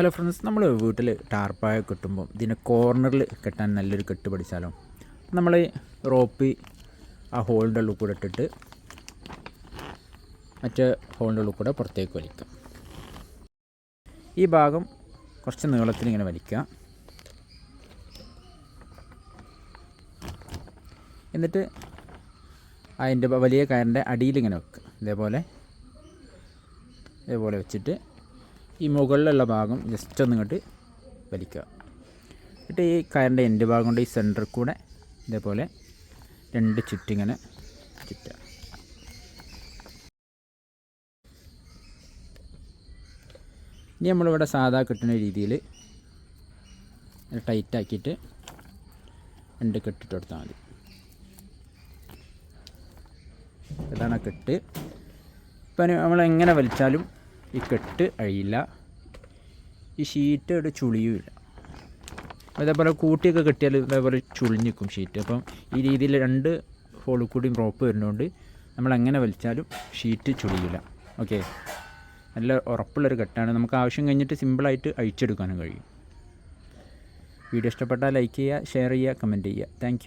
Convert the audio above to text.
Hello friends നമ്മൾ വീട്ടിൽ ടാർപ്പായ കെട്ടുമ്പോൾ ഇതിന്റെ കോർണറിൽ കെട്ടാൻ നല്ലൊരു കെട്ട് പഠിച്ചാലോ? നമ്മൾ റോപ്പി ആ ഹോളിന്റെ ഉള്ളിൽ കൂടെ ഇട്ടിട്ട് മറ്റേ ഹോളിന്റെ ഉള്ളിൽ കൂടെ പുറത്തേക്ക് വലിക്കാം. ഈ ഭാഗം കുറച്ച് നീളത്തിൽ ഇങ്ങനെ വലിക്കുക എന്നിട്ട് അതിന്റെ വലിയ കയറിന്റെ അടിയിൽ ഇങ്ങനെ വെക്കുക. ഇതേപോലെ ഇതേപോലെ വെച്ചിട്ട് ഈ മുകളിലുള്ള ഭാഗം ജസ്റ്റ് ഒന്ന് ഇങ്ങോട്ട് വലിക്കുക. എന്നിട്ട് ഈ കയറിന്റെ എന്റെ ഭാഗം കൊണ്ട് ഈ സെന്ററിൽ കൂടെ ഇതേപോലെ രണ്ട് ചുറ്റിങ്ങനെ ചുറ്റുക. ഇനി നമ്മളിവിടെ സാധാ കിട്ടുന്ന രീതിയിൽ ടൈറ്റ് ആക്കിയിട്ട് രണ്ട് കെട്ടിട്ട് കൊടുത്താൽ മതി. ഇതാണ് കെട്ട്. ഇപ്പം നമ്മൾ എങ്ങനെ വലിച്ചാലും ഈ കെട്ട് അഴിയില്ല. ഈ ഷീറ്റ് ഇവിടെ ചുളിയുമില്ല അതേപോലെ കൂട്ടിയൊക്കെ കെട്ടിയാൽ ഇതേപോലെ ചുളിഞ്ഞിക്കും ഷീറ്റ്. അപ്പം ഈ രീതിയിൽ രണ്ട് ഹോളിൽ കൂടിയും റോപ്പ് വരുന്നതുകൊണ്ട് നമ്മൾ എങ്ങനെ വലിച്ചാലും ഷീറ്റ് ചുളിയില്ല ഓക്കെ? നല്ല ഉറപ്പുള്ളൊരു കെട്ടാണ്. നമുക്ക് ആവശ്യം കഴിഞ്ഞിട്ട് സിമ്പിളായിട്ട് അഴിച്ചെടുക്കാനും കഴിയും. വീഡിയോ ഇഷ്ടപ്പെട്ടാൽ ലൈക്ക് ചെയ്യുക ഷെയർ ചെയ്യുക കമന്റ് ചെയ്യുക. താങ്ക്